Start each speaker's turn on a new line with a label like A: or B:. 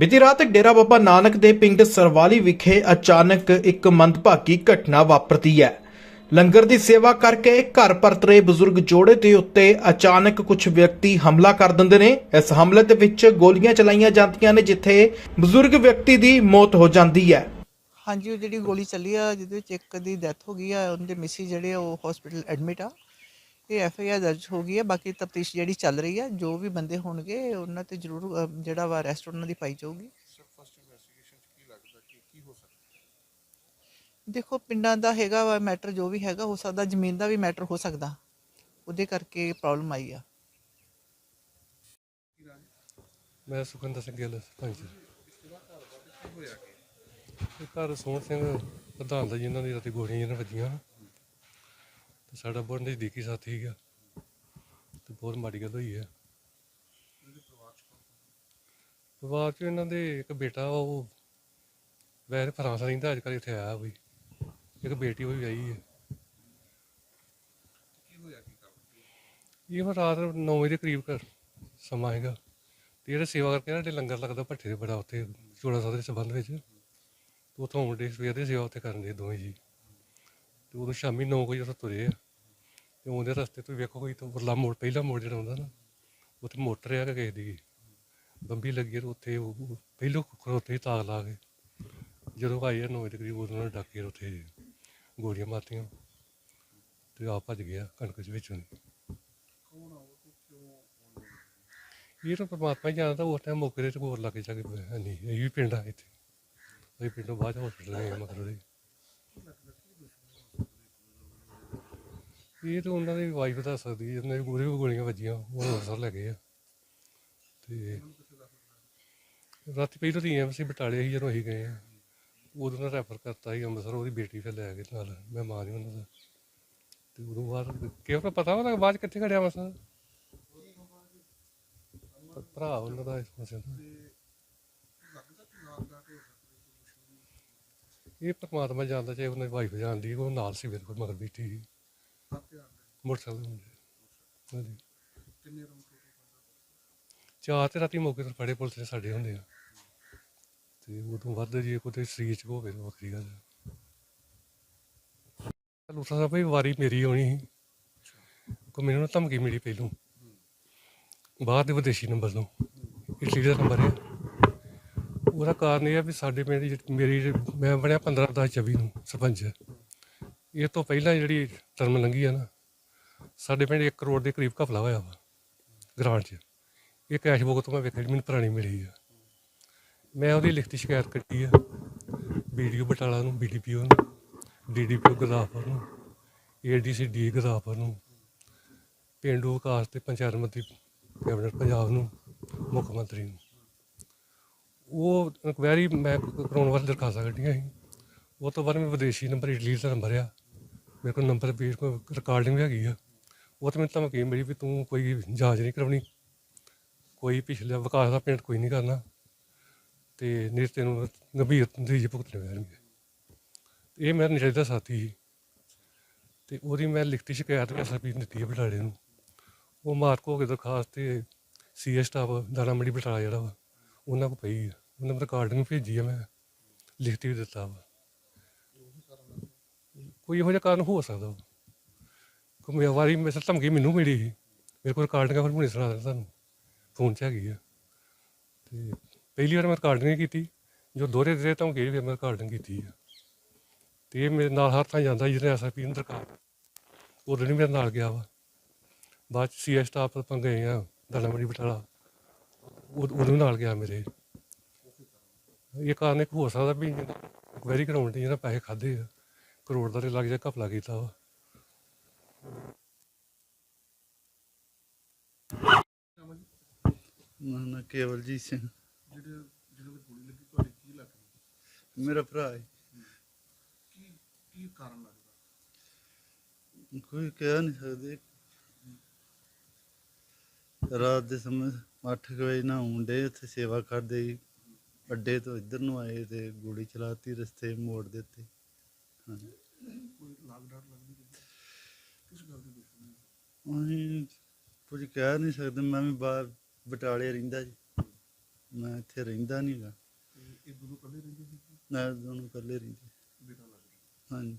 A: ਬੀਤੀ ਰਾਤ ਡੇਰਾ ਬਾਬਾ ਨਾਨਕ ਦੇ ਪਿੰਡ ਸਰਵਾਲੀ ਵਿਖੇ ਅਚਾਨਕ ਇੱਕ ਮੰਦਭਾਗੀ ਘਟਨਾ ਵਾਪਰਦੀ ਹੈ। ਲੰਗਰ ਦੀ ਸੇਵਾ ਕਰਕੇ ਘਰ ਪਰਤ ਰਹੇ ਬਜ਼ੁਰਗ ਜੋੜੇ ਦੇ ਉੱਤੇ ਅਚਾਨਕ ਕੁਝ ਵਿਅਕਤੀ ਹਮਲਾ ਕਰ ਦਿੰਦੇ ਨੇ। ਇਸ ਹਮਲੇ ਦੇ ਵਿੱਚ ਗੋਲੀਆਂ ਚਲਾਈਆਂ ਜਾਂਦੀਆਂ ਨੇ, ਜਿੱਥੇ ਬਜ਼ੁਰਗ ਵਿਅਕਤੀ ਦੀ ਮੌਤ ਹੋ ਜਾਂਦੀ ਹੈ।
B: ਹਾਂਜੀ, ਉਹ ਜਿਹੜੀ ਗੋਲੀ ਚੱਲੀ ਆ, ਜਿਹਦੇ ਵਿੱਚ ਇੱਕ ਦੀ ਡੈਥ ਹੋ ਗਈ ਆ, ਉਹਦੇ ਮਿਸੀ ਜਿਹੜੇ ਆ, ਉਹ ਹਸਪੀਟਲ ਐਡਮਿਟ ਆ। ਇਹ ਐਫ ਆਈ ਆਰ ਦਰਜ ਹੋ ਗਈ ਆ ਬਾਕੀ ਤਫਤੀਸ਼ ਜਿਹੜੀ ਚੱਲ ਰਹੀ ਆ ਜੋ ਵੀ ਬੰਦੇ ਹੋਣਗੇ ਉਹਨਾਂ ਤੇ ਜ਼ਰੂਰ ਅ, ਜਿਹੜਾ ਵਾ ਅਰੈਸਟ ਉਹਨਾਂ ਦੀ ਪਾਈ ਜਾਊਗੀ। ਦੇਖੋ ਪਿੰਡਾਂ ਦਾ ਹੈਗਾ ਵਾ ਮੈਟਰ ਜੋ ਵੀ ਹੈਗਾ ਹੋ ਸਕਦਾ ਜ਼ਮੀਨ ਦਾ ਵੀ ਮੈਟਰ ਹੋ ਸਕਦਾ। ਉਹਦੇ ਕਰਕੇ ਪ੍ਰੋਬਲਮ ਆਈ ਆ।
C: ਮੈਂ ਸੁਖਿੰਦਰ ਸਿੰਘ ਗਿੱਲ ਸਰਪੰਚ ਇਹ ਘਰ ਸੋਹਣ ਸਿੰਘ ਪ੍ਰਧਾਨ ਦਾ ਜੀ ਇਹਨਾਂ ਦੀ ਰਾਤੀ ਗੋਲੀਆਂ ਜਿਹਨਾਂ ਵੱਜੀਆਂ। ਤੇ ਸਾਡਾ ਬਹੁਤ ਨਜ਼ਦੀਕੀ ਸਾਥੀ ਸੀਗਾ। ਤੇ ਬਹੁਤ ਮਾੜੀ ਗੱਲ ਹੋਈ ਹੈ। ਪਰਿਵਾਰ ਚ ਇਹਨਾਂ ਦੇ ਇੱਕ ਬੇਟਾ ਉਹ ਵੈਸੇ ਫਰਾਂਸ ਰਹਿੰਦਾ ਅੱਜ ਕੱਲ੍ਹ ਇੱਥੇ ਆਇਆ ਕੋਈ। ਇੱਕ ਬੇਟੀ ਉਹ ਵੀ ਵਿਆਹੀ ਹੈ। ਇਹ ਹੁਣ ਰਾਤ 9 ਵਜੇ ਦੇ ਕਰੀਬ ਘਰ ਸਮਾਂ ਹੈਗਾ। ਤੇ ਜਿਹੜਾ ਸੇਵਾ ਕਰਕੇ ਨਾ ਤੇ ਲੰਗਰ ਲੱਗਦਾ ਭੱਠੇ ਦੇ ਬੜਾ ਉੱਥੇ ਚੋੜਾ ਸਾਹਿਬ ਦੇ ਸੰਬੰਧ ਵਿੱਚ। ਤੇ ਉੱਥੋਂ ਮੁੰਡੇ ਸਵੇਰ ਦੀ ਸੇਵਾ ਉੱਥੇ ਕਰਨ ਦੇ ਦੋਵੇਂ ਜੀ। ਤੇ ਉਦੋਂ ਸ਼ਾਮੀ 9 ਵਜੇ ਉੱਥੋਂ ਤੁਰੇ ਆ। ਤੇ ਉਹਦੇ ਰਸਤੇ ਤੋਂ ਵੇਖੋ ਕੋਈ ਤਾਂ ਉਰਲਾ ਮੋੜ, ਪਹਿਲਾ ਮੋੜ ਜਿਹੜਾ ਹੁੰਦਾ ਨਾ, ਉੱਥੇ ਮੋਟਰ ਆ ਕਿ ਕਿਸੇ ਦੀ। ਬੰਬੀ ਲੱਗੀ ਆ ਤੇ ਉੱਥੇ ਉਹ ਉਹ ਪਹਿਲੋਂ ਖੜੋਤੇ ਹੀ ਤਾਕ ਲਾ ਕੇ, ਜਦੋਂ ਆਏ ਆ 9 ਵਜੇ ਦੇ ਕਰੀਬ ਉਦੋਂ ਉਹਨਾਂ ਨੇ ਡਾਕੇ ਉੱਥੇ ਗੋਲੀਆਂ ਮਾਰਤੀਆਂ ਤੇ ਆ ਭੱਜ ਗਿਆ ਕਣਕ ਦੇ ਵਿੱਚੋਂ ਇਹ ਤਾਂ ਪਰਮਾਤਮਾ ਹੀ ਜਾਣਦਾ, ਉਸ ਟਾਈਮ ਮੌਕੇ ਦੇ ਤੇ ਹੋਰ ਲੱਗ ਜਾ ਕੇ ਹੈ ਨਹੀਂ, ਇਹ ਵੀ ਪਿੰਡ ਆ ਇੱਥੇ। ਅਸੀਂ ਪਿੰਡੋਂ ਬਾਅਦ ਹਸਪੀਟਲ ਗਏ ਆ ਮਗਰ ਉਹਦੇ ਇਹ ਤਾਂ ਉਹਨਾਂ ਦੀ ਵਾਈਫ ਦੱਸ ਸਕਦੀ ਹੈ ਉਹਨਾਂ ਦੀ ਪੂਰੀ ਗੋਲੀਆਂ ਵੱਜੀਆਂ, ਉਹ ਅੰਮ੍ਰਿਤਸਰ ਲੈ ਗਏ ਆ। ਤੇ ਰਾਤੀ ਪਹਿਲਾਂ ਤਾਂ ਐਮਸੀ ਬਟਾਲੇ ਸੀ ਜਦੋਂ ਅਸੀਂ ਗਏ ਆ, ਉਦੋਂ ਨਾਲ ਰੈਫਰ ਕਰਤਾ ਸੀ ਅੰਮ੍ਰਿਤਸਰ, ਉਹਦੀ ਬੇਟੀ ਫਿਰ ਲੈ ਗਏ ਨਾਲ, ਮੈਂ ਮਾਂ ਦੀ ਉਹਨਾਂ ਦਾ। ਤੇ ਉਦੋਂ ਬਾਅਦ ਕਿਉਂ ਪਤਾ ਉਹਦਾ ਬਾਅਦ 'ਚ ਕਿੱਥੇ ਖੜਿਆ ਮਸਾਂ ਭਰਾ ਉਹਨਾਂ ਦਾ ਇਸ ਪਾਸੇ ਦਾ। ਇਹ ਪਰਮਾਤਮਾ ਜਾਣਦਾ ਚਾਹੇ ਉਹਨਾਂ ਦੀ ਵਾਈਫ ਜਾਣਦੀ ਉਹ ਨਾਲ ਸੀ ਮੇਰੇ ਕੋਲ ਮਗਰ ਬੈਠੀ ਸੀ। ਮੋਟਰਸਾਈਕਲ ਹੁੰਦੇ ਹਾਂਜੀ। ਚਾਰ ਤੇ ਰਾਤੀ ਮੌਕੇ ਤੇ ਫੜੇ ਪੁਲਿਸ ਨੇ ਸਾਡੇ ਹੁੰਦੇ ਆ। ਤੇ ਤੋਂ ਵੱਧ ਜੇ ਕੋਈ ਸਰੀਰ ਚ ਹੋਵੇ ਤਾਂ ਵੱਖਰੀ ਗੱਲ ਹੈ ਲੂਸਾ ਸਾਹਿਬ ਵੀ ਵਾਰੀ ਮੇਰੀ ਹੋਣੀ ਸੀ। ਕੋ ਮੈਨੂੰ ਨਾ ਧਮਕੀ ਮਿਲੀ ਪਹਿਲੋਂ। ਬਾਹਰ ਦੇ ਵਿਦੇਸ਼ੀ ਨੰਬਰ ਤੋਂ। ਇਟਲੀ ਦਾ ਨੰਬਰ ਹੈ ਉਹਦਾ ਕਾਰਨ ਇਹ ਆ ਵੀ ਸਾਡੇ ਪਿੰਡ ਦੀ ਮੇਰੀ ਮੈਂ ਬਣਿਆ 15 10 24 ਨੂੰ ਸਰਪੰਚ। ਇਹ ਤੋਂ ਪਹਿਲਾਂ ਜਿਹੜੀ ਟਰਮ ਲੰਘੀ ਆ ਨਾ ਸਾਡੇ ਪਿੰਡ 1 ਕਰੋੜ ਦੇ ਕਰੀਬ ਘਪਲਾ ਹੋਇਆ ਵਾ, ਗ੍ਰਾਂਟ 'ਚ। ਇਹ ਕੈਸ਼ ਬੁੱਕ ਤੋਂ ਮੈਂ ਵੇਖਿਆ ਜਿਹੜੀ ਮੈਨੂੰ ਪੁਰਾਣੀ ਮਿਲੀ ਆ। ਮੈਂ ਉਹਦੀ ਲਿਖਤੀ ਸ਼ਿਕਾਇਤ ਕੱਟੀ ਆ ਵੀਡੀਓ ਬਟਾਲਾ ਨੂੰ ਬੀਡੀਪੀਓ ਨੂੰ ਡੀਡੀਪੀਓ ਗੁਰਦਾਸਪੁਰ ਨੂੰ ਏਡੀਸੀ ਡੀ ਗੁਰਦਾਸਪੁਰ ਨੂੰ, ਪੇਂਡੂ ਵਿਕਾਸ ਤੇ ਪੰਚਾਇਤ ਮੰਤਰੀ ਕੈਬਨਿਟ ਪੰਜਾਬ ਨੂੰ, ਮੁੱਖ ਮੰਤਰੀ ਨੂੰ। ਉਹ ਇਨਕੁਆਇਰੀ ਮੈਂ ਕਰਾਉਣ ਵਾਸਤੇ ਦਰਖਾਸਤਾਂ ਕੱਢੀਆਂ ਸੀ। ਉਹ ਤੋਂ ਬਾਅਦ ਮੈਂ ਵਿਦੇਸ਼ੀ ਨੰਬਰ, ਇਟਲੀ ਦਾ ਨੰਬਰ ਆ। ਮੇਰੇ ਕੋਲ ਨੰਬਰ ਵੀ, ਕੋਈ ਰਿਕਾਰਡਿੰਗ ਵੀ ਹੈਗੀ ਆ। ਉਹ ਤੇ ਮੈਨੂੰ ਧਮਕੀ ਮਿਲੀ ਵੀ ਤੂੰ ਕੋਈ ਜਾਂਚ ਨਹੀਂ ਕਰਾਉਣੀ, ਕੋਈ ਪਿਛਲੇ ਵਿਕਾਸ ਦਾ ਪੇਂਟ ਕੋਈ ਨਹੀਂ ਕਰਨਾ ਤੇ ਨਹੀਂ ਤੈਨੂੰ ਗੰਭੀਰ ਨਤੀਜੇ ਭੁਗਤਣੇ ਪੈਣਗੇ। ਇਹ ਮੇਰਾ ਨਸ਼ੇ ਦਾ ਸਾਥੀ ਸੀ ਤੇ ਉਹਦੀ ਮੈਂ ਲਿਖਤੀ ਸ਼ਿਕਾਇਤ ਕਰ ਐਸਪੀ ਨੂੰ ਦਿੱਤੀ ਹੈ ਬਟਾਲੇ ਨੂੰ। ਉਹ ਮਾਰਕ ਹੋ ਕੇ ਦਰਖਾਸਤ ਤੇ ਸੀਐਸ ਸਟਾਫ ਦਾਣਾ ਮੰਡੀ ਬਟਾਲਾ ਜਿਹੜਾ ਵਾ, ਉਹਨਾਂ ਕੋ ਪਈ ਆ। ਉਹਨਾਂ ਨੂੰ ਰਿਕਾਰਡਿੰਗ ਭੇਜੀ ਆ, ਮੈਂ ਲਿਖਤੀ ਵੀ ਦਿੱਤਾ ਵਾ। ਕੋਈ ਇਹੋ ਜਿਹਾ ਕਾਰਨ ਹੋ ਸਕਦਾ ਵਾ? ਕੋਈ ਵਾਰੀ ਮੇਰੇ ਧਮਕੀ ਮੈਨੂੰ ਮਿਲੀ ਸੀ। ਮੇਰੇ ਕੋਲ ਰਿਕਾਰਡਿੰਗ ਫਿਰ ਹੁਣੇ ਸੁਣਾ ਦਿੰਦਾ ਤੁਹਾਨੂੰ। ਫੋਨ 'ਚ ਹੈਗੀ ਆ। ਤੇ ਪਹਿਲੀ ਵਾਰ ਮੈਂ ਰਿਕਾਰਡਿੰਗ ਕੀਤੀ। ਜੋ ਦੋਹਰੇ ਦੇ ਧਮਕੀ ਵੀ ਮੈਂ ਰਿਕਾਰਡਿੰਗ ਕੀਤੀ ਆ। ਤੇ ਇਹ ਮੇਰੇ ਨਾਲ ਹਰ ਥਾਂ ਜਾਂਦਾ ਜਿਹਨੇ ਐਸਪੀ ਨੂੰ ਦਰਕਾਰ ਉਦੋਂ ਵੀ ਮੇਰੇ ਨਾਲ ਗਿਆ ਵਾ। ਬਾਅਦ ਚ ਸੀਐਸ ਸਟਾਫ ਆਪਾਂ ਗਏ ਆ ਦਾਣਾਮੜੀ ਬਟਾਲਾ। ਉਦ- ਉਦੋਂ ਨਾਲ ਗਿਆ ਮੇਰੇ। ਇਹ ਕਾਰਨ ਇੱਕ ਹੋ ਸਕਦਾ ਵੀ ਵੈਰੀ ਕਰਾਉਣ ਦੀ ਜਿਹਨਾਂ ਪੈਸੇ ਖਾਦੇ ਆ। ਕਰੋੜ ਦਾ ਤੇ ਲੱਗ ਜਾ ਘਪਲਾ ਕੀਤਾ ਵਾ।
D: ਨਾ ਨਾ ਕੇਵਲਜੀਤ ਸਿੰਘ।
E: ਜਿਹੜੇ ਜਿਹਨਾਂ ਦੀ ਗੋਲੀ ਲੱਗੀ ਤੁਹਾਡੇ ਕੀ ਲੱਗਦਾ
D: ਮੇਰਾ ਭਰਾ ਹੈ।
E: ਕੀ ਕੀ ਕਾਰਨ ਲੱਗਦਾ?
D: ਕੋਈ ਕਹਿ ਨਹੀਂ ਸਕਦੇ। ਰਾਤ ਦੇ ਸਮੇਂ 8 ਵਜੇ ਨਾ ਹੁੰਦੇ ਉੱਥੇ ਸੇਵਾ ਕਰਦੇ ਸੀ। ਅੱਡੇ ਤੋਂ ਇੱਧਰ ਨੂੰ ਆਏ ਤੇ ਗੋਲੀ ਚਲਾਤੀ ਰਸਤੇ ਮੋੜ ਦਿੱਤੇ। ਹਾਂਜੀ।
E: ਕੋਈ ਲਾਗ ਡਾਟ ਲੱਗਦੀ? ਕਿਸ ਗੱਲ ਦੀ ਦੁਸ਼ਮਣੀ
D: ਅਸੀਂ ਕੁਝ ਕਹਿ ਨਹੀਂ ਸਕਦੇ। ਮੈਂ ਵੀ ਬਾਹਰ ਬਟਾਲੇ ਰਹਿੰਦਾ ਜੀ। ਮੈਂ ਇੱਥੇ ਰਹਿੰਦਾ ਨਹੀਂਗਾ
E: ਇਹ ਦੋਨੋਂ ਇਕੱਲੇ ਰਹਿੰਦੇ ਸੀ
D: ਮੈਂ ਦੋਨੋਂ ਇਕੱਲੇ ਰਹਿੰਦੇ।
E: ਬੇਟਾ ਲੱਗਦਾ
D: ਹਾਂਜੀ।